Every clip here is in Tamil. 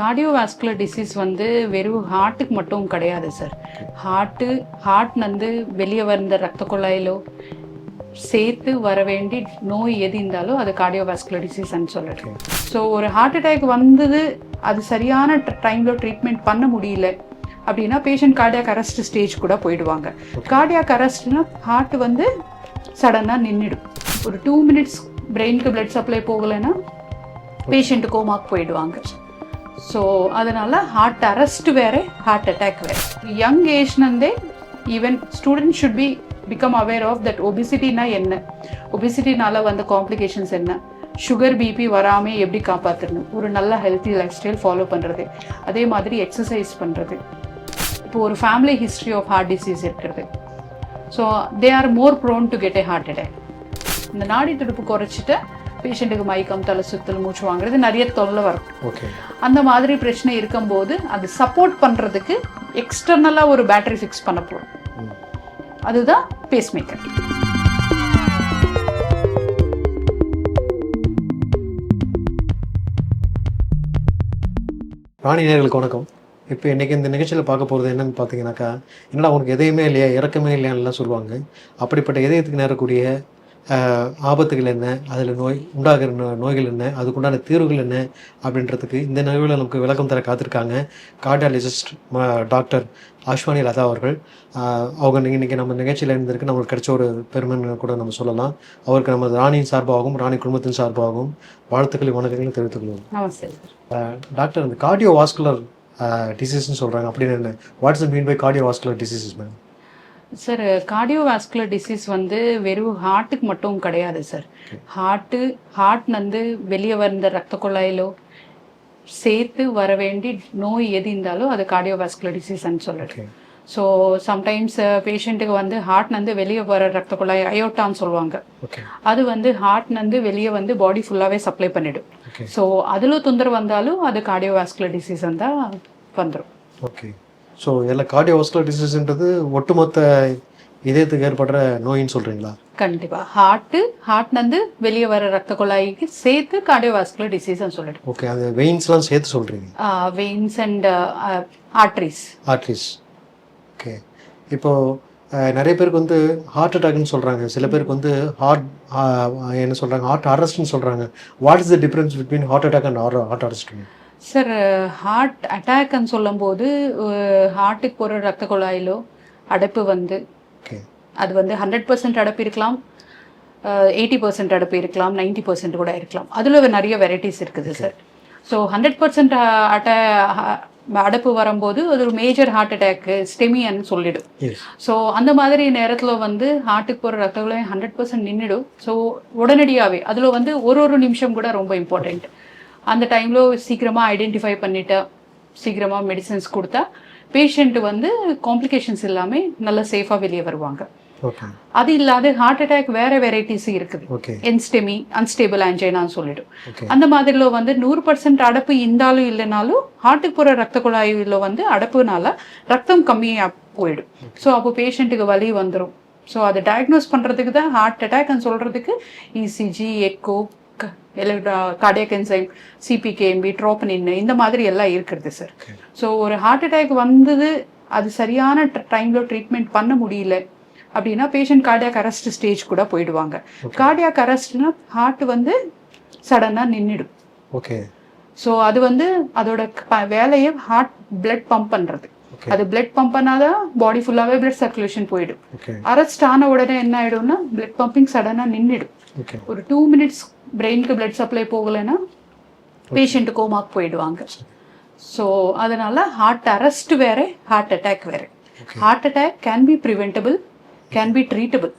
கார்டியோவாஸ்குலர் டிசீஸ் வந்து வெறும் ஹார்ட்டுக்கு மட்டும் கிடையாது சார் ஹார்ட்டு ஹார்ட் வந்து வெளியே வந்த ரத்த குழாயிலோ சேர்த்து வர வேண்டி நோய் எது இருந்தாலும் அது கார்டியோவாஸ்குலர் டிசீஸ்ன்னு சொல்லிட்டு ஸோ ஒரு ஹார்ட் அட்டாக் வந்தது அது சரியான டைமில் ட்ரீட்மெண்ட் பண்ண முடியல அப்படின்னா பேஷண்ட் கார்டியாக் அரெஸ்ட் ஸ்டேஜ் கூட போயிடுவாங்க. கார்டியாக் அரெஸ்ட்னா ஹார்ட் வந்து சடனாக நின்றுடும் ஒரு டூ மினிட்ஸ் பிரெயினுக்கு பிளட் சப்ளை போகலைன்னா பேஷண்ட் கோமாக்கு போயிடுவாங்க. ஸோ அதனால் ஹார்ட் அரெஸ்ட் வேற ஹார்ட் அட்டாக் வேறு. Young ஏஜ்னந்தே even student should be become aware of that ஒபிசிட்டினா என்ன? ஒபிசிட்டினால வந்த காம்ப்ளிகேஷன்ஸ் என்ன? சுகர் பிபி வராமல் எப்படி காப்பாற்றணும் ஒரு நல்ல ஹெல்த்தி லைஃப் ஸ்டைல் ஃபாலோ பண்ணுறது அதே மாதிரி எக்ஸசைஸ் பண்ணுறது இப்போ ஒரு family history of heart disease இருக்கிறது. So they are more prone to get a heart attack இந்த நாடி துடுப்பு குறைச்சிட்டு பேஷண்ட்டுக்கு மயக்கம் தலை சுத்தல் மூச்சு வாங்குறது நிறைய தொல்லை வரும். ஓகே. அந்த மாதிரி பிரச்சனை இருக்கும்போது அது சப்போர்ட் பண்ணுறதுக்கு எக்ஸ்டர்னலாக ஒரு பேட்டரி ஃபிக்ஸ் பண்ண போகிறோம் அதுதான் பேஸ் மேக்கர் ராணி நேர்களுக்கு வணக்கம். இப்போ இன்னைக்கு இந்த நிகழ்ச்சியில் பார்க்க போகிறது என்னன்னு பார்த்தீங்கன்னாக்கா என்னடா உனக்கு எதையுமே இல்லையா இறக்கமே இல்லையான்லாம் சொல்லுவாங்க. அப்படிப்பட்ட இதயத்துக்கு நேரக்கூடிய ஆபத்துகள் என்ன? அதில் நோய் உண்டாகிற நோய்கள் என்ன? அதுக்குண்டான தீர்வுகள் என்ன? அப்படின்றதுக்கு இந்த நிகழ்வில் நமக்கு விளக்கம் தர காத்திருக்காங்க கார்டியாலஜிஸ்ட் டாக்டர் அஸ்வானி லதா அவர்கள். அவங்க நீங்க இன்னைக்கு நம்ம நிகழ்ச்சியில் இருந்திருக்கு. நம்மளுக்கு கிடைச்ச ஒரு பெருமைன்னு கூட நம்ம சொல்லலாம். அவருக்கு நம்ம ராணியின் சார்பாகவும் ராணி குடும்பத்தின் சார்பாகவும் வாழ்த்துக்களை வணக்கங்களை தெரிவித்துக் கொள்வோம். நமஸ்தே சார். டாக்டர் இந்த கார்டியோ வாஸ்குலர் டிசீஸ்னு சொல்கிறாங்க அப்படின்னு என்ன? What's mean by cardiovascular diseases ma'am sir cardiovascular disease வந்து வெறும் ஹார்ட்டுக்கு மட்டும் கிடையாது சார். ஹார்ட்டு ஹார்ட் வந்து வெளியே வந்த ரத்த குழாயிலோ சேர்த்து வர வேண்டி நோய் எது இருந்தாலும் அது கார்டியோவாஸ்குலர் டிசீஸ்ன்னு சொல்லிட்டு ஸோ சம்டைம்ஸ் பேஷண்ட்டுக்கு வந்து ஹார்ட் வந்து வெளியே வர ரத்த குழாய் அயோட்டான்னு சொல்லுவாங்க. அது வந்து ஹார்ட் வந்து வெளியே வந்து பாடி ஃபுல்லாகவே சப்ளை பண்ணிடும். ஸோ அதில் தொந்தரவு வந்தாலும் அது கார்டியோவாஸ்குலர் டிசீஸ் தான் வந்துடும் ஓகே ஸோ எல்லா கார்டியோ வாஸ்குலர் டிசீஸ்ன்றது ஒட்டுமொத்த இதயத்துக்கு ஏற்படுற நோயின்னு சொல்கிறீங்களா கண்டிப்பாக ஹார்ட்டு ஹார்ட் வந்து வெளியே வர ரத்த குழாய்க்கு சேர்த்து கார்டியோவாஸ்குலர் டிசீஸ்ன்னு சொல்லிடும் ஓகே அந்த வெயின்ஸ்லாம் சேர்த்து சொல்கிறீங்க veins and arteries arteries okay இப்போது நிறைய பேருக்கு வந்து ஹார்ட் அட்டாக்னு சொல்கிறாங்க சில பேருக்கு வந்து ஹார்ட் என்ன சொல்கிறாங்க ஹார்ட் அரெஸ்ட்னு சொல்கிறாங்க what is the difference between heart attack and heart arrest sir heart அட்டாக்னு சொல்லும்போது ஹார்ட்டுக்கு போகிற ரத்த குழாயிலோ அடைப்பு வந்து அது வந்து ஹண்ட்ரட் பர்சன்ட் அடைப்பு இருக்கலாம். எயிட்டி பர்சன்ட் அடைப்பு இருக்கலாம். நைன்டி பர்சன்ட் கூட இருக்கலாம். அதில் நிறைய வெரைட்டிஸ் இருக்குது சார். ஸோ ஹண்ட்ரட் பர்சன்ட் அட்ட அடைப்பு வரும்போது அது ஒரு மேஜர் ஹார்ட் அட்டாக்கு ஸ்டெமியன்னு சொல்லிடும். ஸோ அந்த மாதிரி நேரத்தில் வந்து ஹார்ட்டுக்கு போகிற ரத்த குழாய் ஹண்ட்ரட் பர்சன்ட் நின்றுடும் ஸோ உடனடியாகவே அதில் வந்து ஒரு ஒரு நிமிஷம் கூட ரொம்ப இம்பார்ட்டண்ட் அந்த டைமில் சீக்கிரமாக ஐடென்டிஃபை பண்ணிட்டா சீக்கிரமாக மெடிசன்ஸ் கொடுத்தா பேஷண்ட் வந்து காம்ப்ளிகேஷன்ஸ் இல்லாமல் நல்லா சேஃபாக வெளியே வருவாங்க. அது இல்லாத ஹார்ட் அட்டாக் வேற வெரைட்டிஸ் இருக்குது. என்ஸ்டெமி அன்ஸ்டேபிள் ஆன்ஜைனான்னு சொல்லிடும் அந்த மாதிரில வந்து நூறு பர்சன்ட் அடப்பு இருந்தாலும் இல்லைனாலும் ஹார்ட்டுக்கு போகிற ரத்த குழாயில் வந்து அடப்புனால ரத்தம் கம்மியாக போயிடும். ஸோ அப்போ பேஷண்ட்டுக்கு வலி வந்துடும் ஸோ அதை டயக்னோஸ் பண்ணுறதுக்கு தான் ஹார்ட் அட்டாக்னு சொல்கிறதுக்கு E ECG echo cardiac enzyme CPK MB troponin இந்த மாதிரி எல்லாம் இருக்கிறது சார். ஸோ ஒரு ஹார்ட் அட்டாக் வந்தது அது சரியான டைமில் ட்ரீட்மெண்ட் பண்ண முடியல. அப்படின்னா பேஷண்ட் கார்டியாக் அரெஸ்ட் ஸ்டேஜ் கூட போயிடுவாங்க. கார்டியாக் அரெஸ்ட்னா ஹார்ட் வந்து சடனாக நின்றுடும் ஓகே ஸோ அது வந்து அதோட வேலையை ஹார்ட் பிளட் பம்ப் பண்ணுறது அது பிளட் பம்ப் பண்ணாதான் பாடி ஃபுல்லாகவே பிளட் சர்க்குலேஷன் போயிடும். அரெஸ்ட் ஆன உடனே என்ன ஆயிடும்னா பிளட் பம்பிங் சடனாக நின்றுடும் ஒரு டூ மினிட்ஸ் பிரெயினுக்கு பிளட் சப்ளை போகலைன்னா பேஷண்ட் கோமாக்கு போயிடுவாங்க. ஸோ அதனால ஹார்ட் அரெஸ்ட் வேற ஹார்ட் அட்டாக் வேற. Heart attack can be preventable can be treatable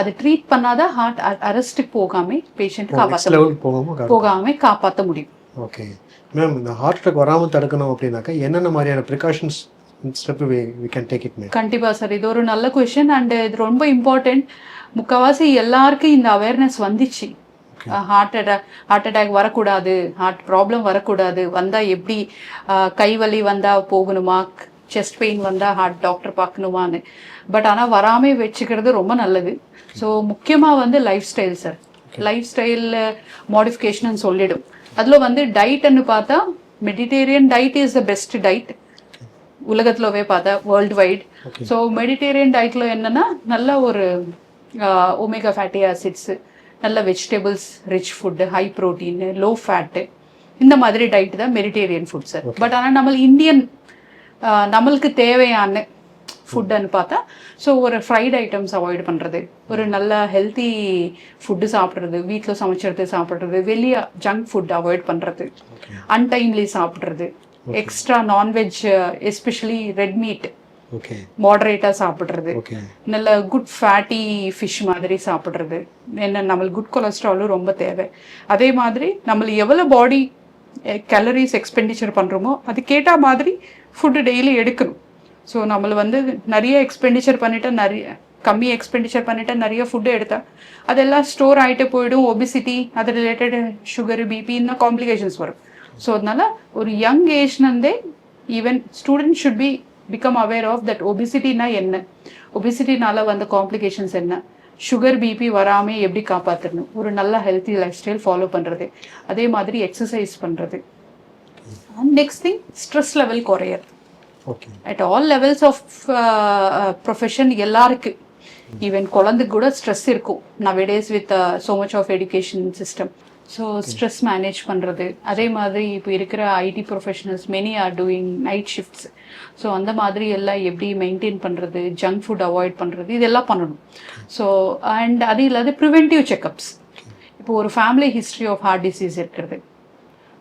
அது ட்ரீட் பண்ணாதான் ஹார்ட் அரெஸ்ட்டுக்கு போகாம பேஷண்ட் நெக்ஸ்ட் காப்பாற்ற போகாம காப்பாற்ற முடியும். ஓகே மேம் இந்த ஹார்ட் அட்டாக் வராமல் தடுக்கணும் அப்படின்னாக்கா என்னென்ன மாதிரியான precautions step we can take it ma'am கண்டிப்பா சார் இது ஒரு நல்ல கொஷின் அண்ட் இது ரொம்ப இம்பார்ட்டன்ட் முக்கால்வாசி எல்லாருக்கும் இந்த அவேர்னஸ் வந்துச்சு. ஹார்ட் அட்டாக் ஹார்ட் அட்டாக் வரக்கூடாது ஹார்ட் ப்ராப்ளம் வரக்கூடாது. வந்தா எப்படி அஹ், கை வலி வந்தா போகணுமா? செஸ்ட் பெயின் வந்தா ஹார்ட் டாக்டர் பார்க்கணுமான்னு. பட் ஆனா வராமே வச்சுக்கிறது ரொம்ப நல்லது. ஸோ முக்கியமா வந்து life style sir life style modification சொல்லிடும். அதுல வந்து டயட்னு பார்த்தா Mediterranean diet is the best diet உலகத்துலவே பார்த்தா வேர்ல்டு வைட். ஸோ மெடிடேரியன் டயட்ல என்னன்னா நல்ல ஒரு ஒமேகா ஃபேட்டி ஆசிட்ஸ் நல்ல vegetables rich food high protein low fat இந்த மாதிரி டயட் தான் மெடிடேரியன் ஃபுட் சார் பட் ஆனால் நம்ம இந்தியன் நம்மளுக்கு தேவையான ஃபுட்டுன்னு பார்த்தா ஸோ ஒரு ஃப்ரைட் ஐட்டம்ஸ் அவாய்ட் பண்ணுறது ஒரு நல்ல ஹெல்த்தி ஃபுட்டு சாப்பிட்றது வீட்டில் சமைச்சது சாப்பிட்றது வெளியே ஜங்க் ஃபுட் அவாய்ட் பண்ணுறது அன்டைம்லி சாப்பிட்றது extra non veg especially red meat okay மாடரேட்டாக சாப்பிட்றது. நல்ல குட் ஃபேட்டி ஃபிஷ் மாதிரி சாப்பிட்றது. என்ன நம்மளுக்கு குட் கொலஸ்ட்ராலும் ரொம்ப தேவை. அதே மாதிரி நம்மள எவ்வளோ பாடி கேலரிஸ் எக்ஸ்பெண்டிச்சர் பண்ணுறோமோ அது கேட்ட மாதிரி ஃபுட்டு டெய்லி எடுக்கணும். ஸோ நம்மள வந்து நிறைய எக்ஸ்பெண்டிச்சர் பண்ணிட்டா நிறைய கம்மி எக்ஸ்பெண்டிச்சர் பண்ணிட்டா நிறைய ஃபுட்டு எடுத்தா அதெல்லாம் ஸ்டோர் ஆகிட்டு போயிடும். ஒபிசிட்டி அது ரிலேட்டட் சுகர் பிபி இந்த காம்ப்ளிகேஷன்ஸ் வரும். ஸோ அதனால ஒரு young ஏஜ்லேருந்தே even student should be become aware of that ஒபிசிட்டினா என்ன? ஒபிசிட்டினால வந்த காம்ப்ளிகேஷன்ஸ் என்ன? சுகர் பிபி வராமல் எப்படி காப்பாற்றணும் ஒரு நல்ல ஹெல்த்தி லைஃப் ஸ்டைல் ஃபாலோ பண்ணுறது அதே மாதிரி எக்ஸசைஸ் பண்ணுறது and next thing stress level குறையிறது okay at all levels of profession எல்லாருக்கு. ஈவன் குழந்தைக்கு கூட ஸ்ட்ரெஸ் இருக்கும். Nowadays with so much of education system so stress manage பண்ணுறது அதே மாதிரி இப்போ இருக்கிற IT professionals many are doing night shifts so அந்த மாதிரி எல்லாம் எப்படி மெயின்டைன் பண்ணுறது ஜங்க் ஃபுட் அவாய்ட் பண்ணுறது இதெல்லாம் பண்ணணும். ஸோ அண்ட் அது இல்லாத ப்ரிவென்டிவ் செக்கப்ஸ் இப்போ ஒரு family history of heart disease இருக்கிறது.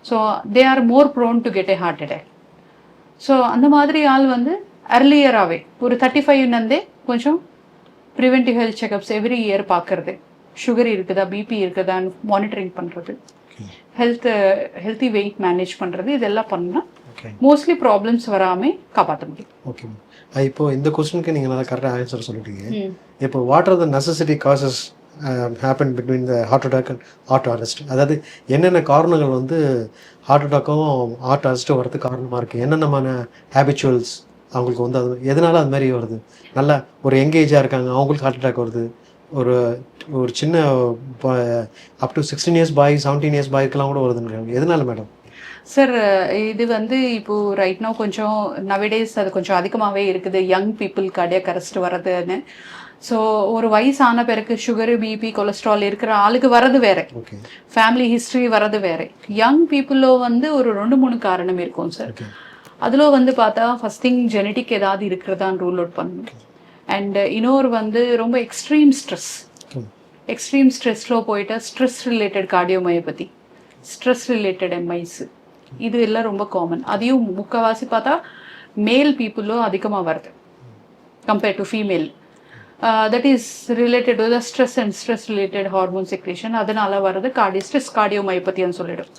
So they are more prone to get a heart attack so அந்த மாதிரி ஆள் வந்து அர்லியராகவே ஒரு தேர்ட்டி ஃபைவ்னந்தே கொஞ்சம் preventive health checkups every year பார்க்கறது. சுகர் இருக்குதா பிபி இருக்குதான்னு மானிட்டரிங் பண்ணுறது ஹெல்த் ஹெல்த்தி வெயிட் மேனேஜ் பண்ணுறது இதெல்லாம் பண்ணால் மோஸ்ட்லி ப்ராப்ளம்ஸ் வராமல் காப்பாற்ற முடியும். ஓகே இப்போ இந்த கொஸ்டினுக்கு நீங்கள் நல்லா கரெக்டாக ஆன்சர் சொல்லிட்டீங்க. இப்போ what are the necessity causes happen between the heart attack and heart arrest அதாவது என்னென்ன காரணங்கள் வந்து ஹார்ட் அட்டாக்கும் ஹார்ட் அரெஸ்ட்டும் வரதுக்கு காரணமாக இருக்குது என்னென்னமான ஹேபிச்சுவல்ஸ் அவங்களுக்கு வந்து அது எதனால அது மாதிரி வருது? நல்லா ஒரு எங்கேஜாக இருக்காங்க அவங்களுக்கு ஹார்ட் அட்டாக் வருது. ஒரு ஒரு சின்ன up to sixteen years boy seventeen years பாய்க்கெல்லாம் கூட வருதுன்னு எதனால மேடம் சார் இது வந்து இப்போ ரைட் நோ கொஞ்சம் நவடேஸ் அது கொஞ்சம் அதிகமாகவே இருக்குது. யங் பீப்புள் cardiac arrest வர்றதுன்னு. ஸோ ஒரு வயசான பிறகு சுகரு பிபி கொலஸ்ட்ரால் இருக்கிற ஆளுக்கு வர்றது வேற. ஃபேமிலி ஹிஸ்ட்ரி வர்றது வேற. யங் பீப்புளோ வந்து ஒரு ரெண்டு மூணு காரணம் இருக்கும் சார் அதில் வந்து பார்த்தா ஃபர்ஸ்ட் திங் ஜெனட்டிக் ஏதாவது இருக்கிறதான்னு ரூல் அவுட் பண்ணணும். அண்ட் இன்னொரு வந்து ரொம்ப எக்ஸ்ட்ரீம் ஸ்ட்ரெஸ் எக்ஸ்ட்ரீம் ஸ்ட்ரெஸ்ல போயிட்டா stress related cardiomyopathy stress related MIs இது எல்லாம் ரொம்ப காமன் அதையும் முக்கவாசி பார்த்தா மேல் பீப்புளும் அதிகமாக வருது compared to female that is related to the stress and stress related hormone secretion அதனால வர்றது கார்டி ஸ்ட்ரெஸ் கார்டியோமயோபதின்னு சொல்லிடும்.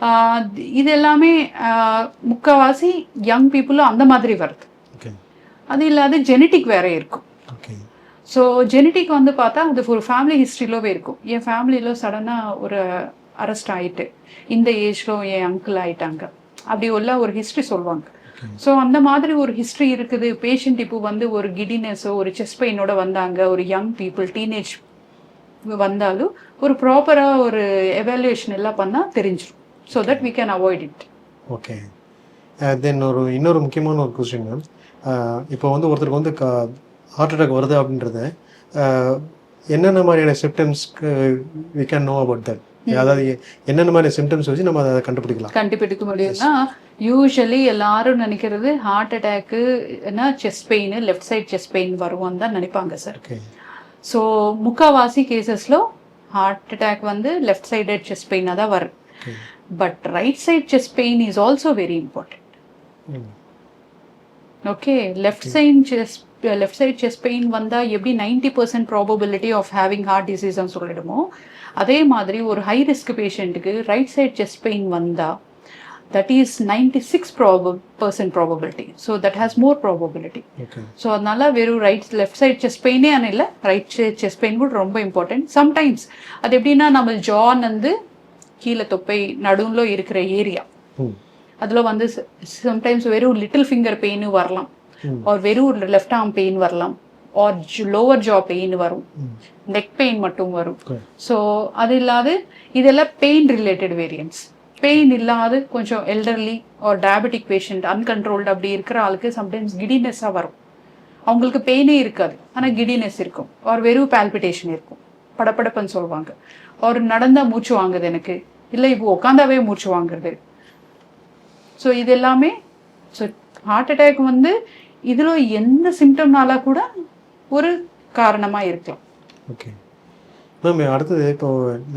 ஆஹ் இது எல்லாமே ஆஹ் முக்காவாசி யங் பீப்புளும் அந்த மாதிரி வருது. அது இல்லாத ஜெனட்டிக் வேற இருக்கும். ஓகே ஸோ ஜெனட்டிக் வந்து பார்த்தா அது ஒரு ஃபேமிலி ஹிஸ்ட்ரியிலவே இருக்கும். என் ஃபேமிலியில் சடனாக ஒரு அரெஸ்ட் ஆயிட்டு இந்த ஏஜ்ல என் அங்கிள் ஆயிட்டாங்க. அப்படி உள்ள ஒரு ஹிஸ்ட்ரி சொல்லுவாங்க. ஸோ அந்த மாதிரி ஒரு ஹிஸ்ட்ரி இருக்குது. பேஷண்ட் இப்போ வந்து ஒரு கிடினஸோ ஒரு செஸ்ட் பெயினோட வந்தாங்க. ஒரு யங் பீப்புள் டீனேஜ் வந்தாலும் ஒரு ப்ராப்பராக ஒரு எவாலுவேஷன் எல்லாம் பண்ணால் தெரிஞ்சிடும் so that we can avoid it okay then ஒரு இன்னொரு முக்கியமான ஒரு கொஸ்டின் மேம் இப்போ வந்து ஒருத்தருக்கு வந்து ஹார்ட் அட்டாக் வருது அப்படின்றத என்னென்ன மாதிரியான சிம்டம்ஸ்க்கு we can know about that அதாவது என்னென்ன மாதிரி சிம்டம்ஸ் வச்சு நம்ம அதை கண்டுபிடிக்கலாம். கண்டுபிடிக்க முடியும்னா யூஸ்வலி எல்லாரும் நினைக்கிறது heart attack chest pain left side chest pain வருவான்னு தான் நினைப்பாங்க சார் ஸோ முக்காவாசி கேசஸ்ல ஹார்ட் அட்டாக் வந்து லெஃப்ட் சைடட் செஸ்ட் பெயினாக தான் வரும். But right side chest pain is also very important okay left side chest left side chest pain வந்தால் எப்படி ninety percent probability of having heart டிசீஸ்னு சொல்லிடுமோ? அதே மாதிரி ஒரு ஹை ரிஸ்க் பேஷண்ட்டுக்கு ரைட் சைட் செஸ்ட் பெயின் வந்தால் that is ninety six ப்ராப percent probability so that has more probability so அதனால வெறும் ரைட் லெஃப்ட் சைட் செஸ்ட் பெயினே இல்லை ரைட் சைட் செஸ்ட் பெயின் கூட ரொம்ப இம்பார்ட்டன்ட் சம்டைம்ஸ் அது எப்படின்னா நம்ம ஜான் வந்து கீழே தொப்பை நடுவில் இருக்கிற ஏரியா அதில் வந்து சம்டைம்ஸ் வெறும் லிட்டில் ஃபிங்கர் பெயின் வரலாம். ஒரு வெறும் லெஃப்ட் ஆர்ம் பெயின் வரலாம். ஆர் லோவர் ஜா பெயின் வரும். நெக் பெயின் மட்டும் வரும். ஸோ அது இல்லாத இதெல்லாம் பெயின் ரிலேட்டட் வேரியன்ஸ் பெயின் இல்லாத கொஞ்சம் எல்டர்லி ஒரு டயபெட்டிக் பேஷண்ட் அன்கண்ட்ரோல்டு அப்படி இருக்கிற ஆளுக்கு சம்டைம்ஸ் கிடினஸ்ஸாக வரும். அவங்களுக்கு பெயினே இருக்காது. ஆனால் கிடினஸ் இருக்கும். ஒரு வெறும் பால்பிட்டேஷன் இருக்கும். படபடப்புன்னு சொல்லுவாங்க. ஒரு நடந்தா மூச்சு வாங்குது எனக்கு. இல்லை இப்போ உட்காந்தாவே மூச்சு வாங்குறது. ஸோ இது எல்லாமே ஸோ ஹார்ட் அட்டாக் வந்து இதில் எந்த சிம்டம்னால கூட ஒரு காரணமாக இருக்கலாம். ஓகே மேம் அடுத்தது இப்போ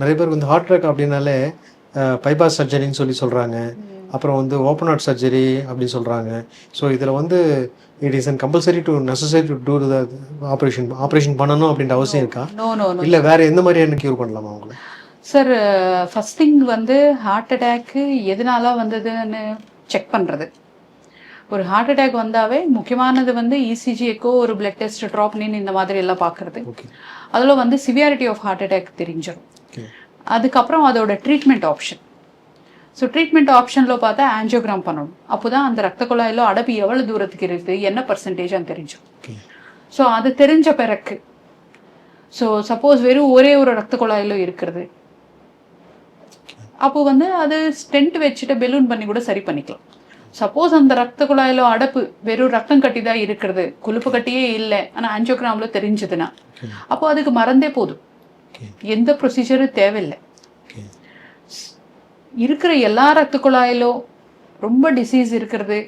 நிறைய பேருக்கு வந்து ஹார்ட் அட்டாக் அப்படின்னாலே பைபாஸ் சர்ஜரின்னு சொல்லி சொல்கிறாங்க அப்புறம் வந்து ஓப்பன் ஹார்ட் சர்ஜரி அப்படின்னு சொல்கிறாங்க ஸோ இதில் வந்து it is and compulsory to necessary to do the operation operation பண்ணணும் அப்படின்ற அவசியம் இருக்கா? நோ நோ நோ இல்லை வேற எந்த மாதிரியான கியூர் பண்ணலாமா அவங்கள? சார் ஃபர்ஸ்ட் திங் வந்து ஹார்ட் அட்டாக்கு எதனால வந்ததுன்னு செக் பண்ணுறது ஒரு ஹார்ட் அட்டாக் வந்தாவே முக்கியமானது வந்து E இசிஜி எக்கோ ஒரு பிளட் டெஸ்ட் ட்ராப்னின் இந்த மாதிரி எல்லாம் பார்க்குறது அதில் வந்து சிவியாரிட்டி ஆஃப் ஹார்ட் அட்டாக் தெரிஞ்சிடும் அதுக்கப்புறம் அதோட ட்ரீட்மெண்ட் ஆப்ஷன் ஸோ ட்ரீட்மெண்ட் ஆப்ஷனில் பார்த்தா ஆஞ்சியோகிராம் பண்ணணும். அப்போ தான் அந்த ரத்த குழாயில் அடப்பு எவ்வளோ தூரத்துக்கு இருக்குது என்ன பர்சன்டேஜ்னு தெரிஞ்சிடும் ஸோ அது தெரிஞ்ச பிறகு ஸோ சப்போஸ் வெறும் ஒரே ஒரு ரத்த குழாயில இருக்கிறது. அப்போ வந்து அது ஸ்டென்ட் வச்சுட்டு பெலூன் பண்ணி கூட சரி பண்ணிக்கலாம். சப்போஸ் அந்த ரத்த குழாயில அடப்பு வெறும் ரத்தம் கட்டி தான் இருக்கிறது. கொழுப்பு கட்டியே இல்லை. ஆனால் ஆஞ்சியோகிராம்ல தெரிஞ்சதுன்னா. அப்போ அதுக்கு மறந்தே போதும். எந்த ப்ரொசீஜரும் தேவையில்லை. இருக்கிற எல்லா ரத்த குழாயிலும் ரொம்ப டிசீஸ் இருக்கிறது.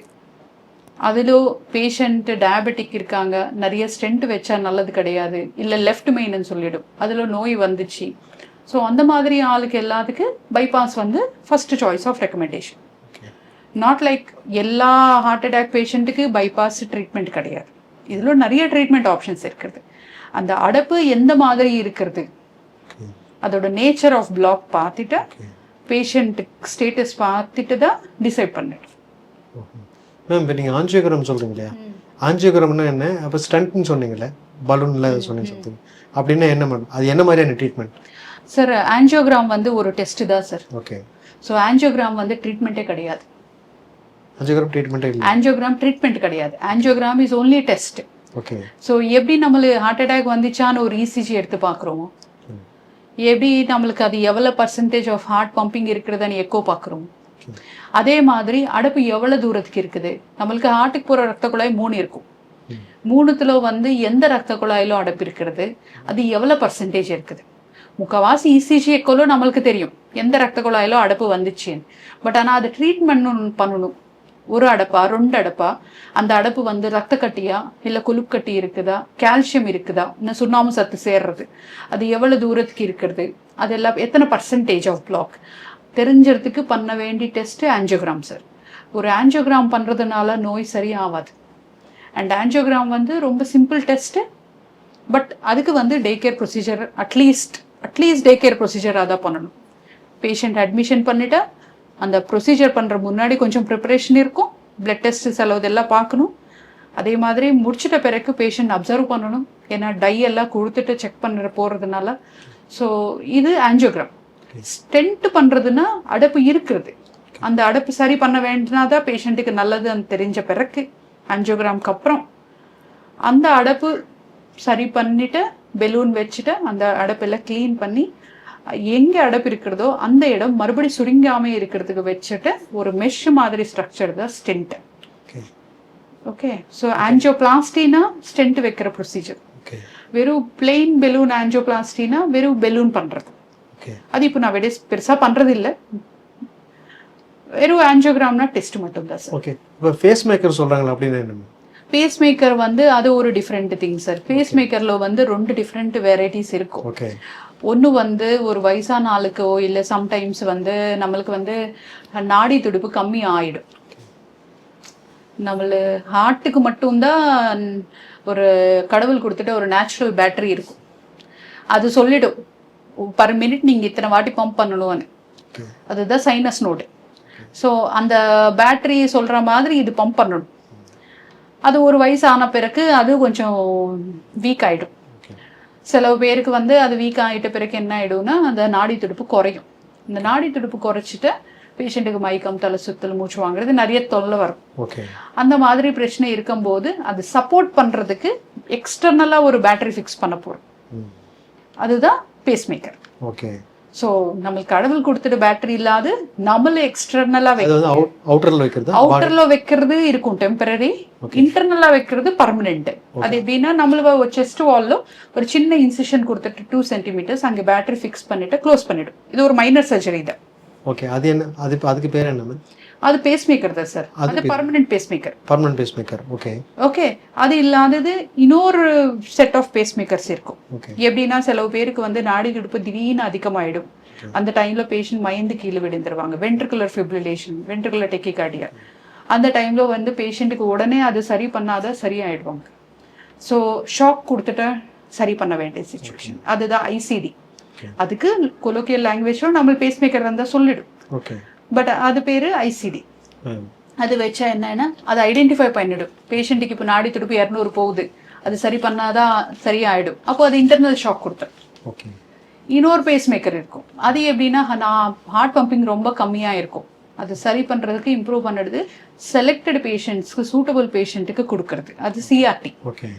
அதிலோ பேஷண்ட் டயபெட்டிக் இருக்காங்க. நிறைய ஸ்டென்ட் வச்சா நல்லது கிடையாது. இல்லை லெஃப்ட் மெயின்னு சொல்லிடும். அதில் நோய் வந்துச்சு. ஸோ அந்த மாதிரி ஆளுக்கு எல்லாத்துக்கு பைபாஸ் வந்து first choice of recommendation not like எல்லா ஹார்ட் அட்டாக் பேஷண்ட்டுக்கு பைபாஸ் ட்ரீட்மெண்ட் கிடையாது. இதில் நிறைய ட்ரீட்மெண்ட் ஆப்ஷன்ஸ் இருக்குது. அந்த அடப்பு எந்த மாதிரி இருக்கிறது? அதோட நேச்சர் ஆஃப் பிளாக் பார்த்துட்டு பேஷண்ட்டுக்கு ஸ்டேட்டஸ் பார்த்துட்டு தான் டிசைட் பண்ணிடும் மேம் இப்போ நீங்கள் ஆஞ்சியோகிராம் சொல்கிறீங்க இல்லையா? ஆஞ்சியோகிராம்னா என்ன? அப்போ ஸ்டண்ட்னு சொன்னீங்கல்ல? பலூனில் சொன்னீங்க சம்திங் அப்படின்னா என்ன மேம் அது என்ன மாதிரியான ட்ரீட்மெண்ட் சார் ஆஞ்சியோகிராம் வந்து ஒரு டெஸ்ட் தான் சார் ஓகே ஸோ ஆஞ்சியோகிராம் வந்து ட்ரீட்மெண்ட்டே கிடையாது. ஆஞ்சியோகிராம் ட்ரீட்மெண்ட்டே இல்லை. ஆஞ்சியோகிராம் ட்ரீட்மெண்ட் கிடையாது. Angiogram is only test okay so எப்படி நம்மளுக்கு ஹார்ட் அட்டாக் வந்துச்சான்னு ஒரு இசிஜி எடுத்து பார்க்குறோமோ எப்படி நம்மளுக்கு அது எவ்வளோ பர்சன்டேஜ் ஆஃப் ஹார்ட் பம்பிங் இருக்கிறதுன்னு எக்கோ பார்க்குறோம் அதே மாதிரி அடப்பு எவ்வளோ தூரத்துக்கு இருக்குது? நம்மளுக்கு ஹார்ட்டுக்கு போகிற ரத்த குழாய் மூணு இருக்கும். மூணுத்துல வந்து எந்த ரத்த குழாயிலும் அடப்பு இருக்கிறது? அது எவ்வளோ பர்சன்டேஜ் இருக்குது? முக்கவாசி இசிஜி எக்கோலும் நம்மளுக்கு தெரியும். எந்த ரத்த குழாயிலோ அடப்பு வந்துச்சுன்னு. பட் ஆனால் அதை ட்ரீட்மெண்ட் பண்ணணும். ஒரு அடப்பா ரெண்டு அடப்பா அந்த அடப்பு வந்து ரத்த கட்டியா இல்லை கொழுப்பு கட்டி இருக்குதா கால்சியம் இருக்குதா இன்னும் சுண்ணாம்பு சத்து சேர்றது அது எவ்வளவு தூரத்துக்கு இருக்கிறது அதெல்லாம் எத்தனை பர்சன்டேஜ் ஆஃப் பிளாக் தெரிஞ்சதுக்கு பண்ண வேண்டிய டெஸ்ட்டு ஆஞ்சியோகிராம் சார் ஒரு ஆஞ்சியோகிராம் பண்ணுறதுனால நோய் சரியாகாது அண்ட் ஆஞ்சியோகிராம் வந்து ரொம்ப சிம்பிள் டெஸ்ட்டு பட் அதுக்கு வந்து day care procedure at least at least day care ப்ரொசீஜராக தான் பண்ணணும். பேஷண்ட் அட்மிஷன் பண்ணிட்டா அந்த ப்ரொசீஜர் பண்ணுற முன்னாடி கொஞ்சம் ப்ரிப்பரேஷன் இருக்கும். பிளட் டெஸ்ட் செலவு இதெல்லாம் பார்க்கணும். அதே மாதிரி முடிச்சிட்ட பிறகு பேஷண்ட் அப்சர்வ் பண்ணணும். ஏன்னா டை எல்லாம் கொடுத்துட்டு செக் பண்ணுற போகிறதுனால ஸோ இது ஆஞ்சியோகிராம் ஸ்டென்ட் பண்ணுறதுன்னா அடப்பு இருக்கிறது அந்த அடப்பு சரி பண்ண வேண்டினா தான் பேஷண்ட்டுக்கு நல்லதுன்னு தெரிஞ்ச பிறகு ஆஞ்சியோகிராம்க்கு அப்புறம் அந்த அடப்பு சரி பண்ணிட்டு பெலூன் வச்சுட்டு அந்த அடப்பெல்லாம் க்ளீன் பண்ணி எங்கே அடப்பு இருக்கிறதோ அந்த இடம் மறுபடி சுருங்காம இருக்கிறதுக்கு வச்சுட்டு ஒரு மெஷ் மாதிரி ஸ்ட்ரக்சர் தான் ஸ்டென்ட் ஓகே ஸோ ஆஞ்சியோபிளாஸ்டினா ஸ்டென்ட் வைக்கிற ப்ரொசீஜர் வெறும் பிளெயின் பெலூன் ஆஞ்சியோபிளாஸ்டினா வெறும் பெலூன் பண்ணுறது அது இப்போ நான் வெடிஸ் பெருசாக பண்ணுறது இல்லை வெறும் ஆஞ்சியோகிராம்னா டெஸ்ட் மட்டும்தான் சார் ஓகே இப்போ ஃபேஸ் மேக்கர் சொல்கிறாங்களா அப்படின்னு பேஸ் மேக்கர் வந்து அது ஒரு டிஃப்ரெண்ட் திங் சார் பேஸ் மேக்கரில் வந்து ரெண்டு டிஃப்ரெண்ட் வெரைட்டிஸ் இருக்கும். ஒன்று வந்து ஒரு வயசான ஆளுக்கோ இல்லை சம்டைம்ஸ் வந்து நம்மளுக்கு வந்து நாடி துடிப்பு கம்மி ஆயிடும். நம்மள ஹார்ட்டுக்கு மட்டும்தான் ஒரு கடவுள் கொடுத்துட்டு ஒரு நேச்சுரல் பேட்டரி இருக்கும். அது சொல்லிடும் பர் மினிட் நீங்கள் இத்தனை வாட்டி பம்ப் பண்ணணும்னு. அதுதான் சைனஸ் நோடு ஸோ அந்த பேட்டரி சொல்கிற மாதிரி இது பம்ப் பண்ணணும். அது ஒரு வயசு ஆன பிறகு அது கொஞ்சம் வீக் ஆகிடும் சில பேருக்கு வந்து அது வீக் ஆகிட்ட பிறகு என்ன ஆகிடும்னா அந்த நாடி துடுப்பு குறையும். இந்த நாடி துடுப்பு குறைச்சிட்டு பேஷண்ட்டுக்கு மயக்கம் தலை சுத்தல் மூச்சு வாங்குறது நிறைய தொல்லை வரும். ஓகே அந்த மாதிரி பிரச்சனை இருக்கும்போது அது சப்போர்ட் பண்ணுறதுக்கு எக்ஸ்டர்னலாக ஒரு பேட்டரி ஃபிக்ஸ் பண்ண போகிறோம் அதுதான் பேஸ் மேக்கர் ஓகே ஸோ நம்மளுக்கு கடவுள் கொடுத்துட்டு பேட்டரி இல்லாது நம்மள எக்ஸ்டர்னலா அவுட்டரில் வைக்கிறது. அவுட்டர்ல வைக்கிறது? இருக்கும் டெம்பரரி இன்டர்னலா வைக்கிறது பர்மனெண்ட் அது எப்படின்னா நம்மள செஸ்ட் வால்ல ஒரு சின்ன இன்சிஷன் கொடுத்துட்டு டூ சென்டிமீட்டர்ஸ் அங்க பேட்டரி ஃபிக்ஸ் பண்ணிட்டு க்ளோஸ் பண்ணிடும். இது ஒரு மைனர் சர்ஜரி இது. ஓகே அது என்ன? அது அதுக்கு பேர் என்ன அது பேஸ் மேக்கர் தான் சார் அது permanent pacemaker permanent pacemaker okay okay அது இல்லாதது இன்னொரு செட் ஆஃப் பேஸ் மேக்கர்ஸ் இருக்கும் எப்படின்னா சில பேருக்கு வந்து நாடி துடிப்பு திடீர்னு அதிகமாயிடும். அந்த டைம்ல பேஷண்ட் மயந்து கீழே விழுந்துருவாங்க. வென்ட்ரிகுலர் ஃபிப்ரிலேஷன் வென்ட்ரிகுலர் டெக்கிகார்டியா அந்த டைம்ல வந்து பேஷண்ட்டுக்கு உடனே அது சரி பண்ணாத சரியாயிடுவாங்க. ஸோ ஷாக் கொடுத்துட்டு சரி பண்ண வேண்டிய சுச்சுவேஷன் அதுதான் ஐசிடி அதுக்கு கொலோக்கியல் லாங்குவேஜோ நம்ம பேஸ் மேக்கர் இருந்தால் சொல்லிடும். ஓகே பட் அது பேரு ஐசிடி அது வச்சா என்னன்னா அதை ஐடென்டிஃபை பண்ணிடும். பேஷண்ட்டுக்கு இப்போ நாடி துடுப்பு இரநூறு போகுது. அது சரி பண்ணாதான் சரியாயிடும். அப்போ அது இன்டர்னல் ஷாக் கொடுத்துரும். ஓகே. இன்னொரு பேஸ் மேக்கர் இருக்கும். அது எப்படின்னா நான் ஹார்ட் பம்பிங் ரொம்ப கம்மியாக இருக்கும். அது சரி பண்ணுறதுக்கு இம்ப்ரூவ் பண்ணுறது செலக்டட் பேஷண்ட்ஸ்க்கு சூட்டபிள் பேஷண்ட்டுக்கு கொடுக்கறது. அது சிஆர்டி ஓகே.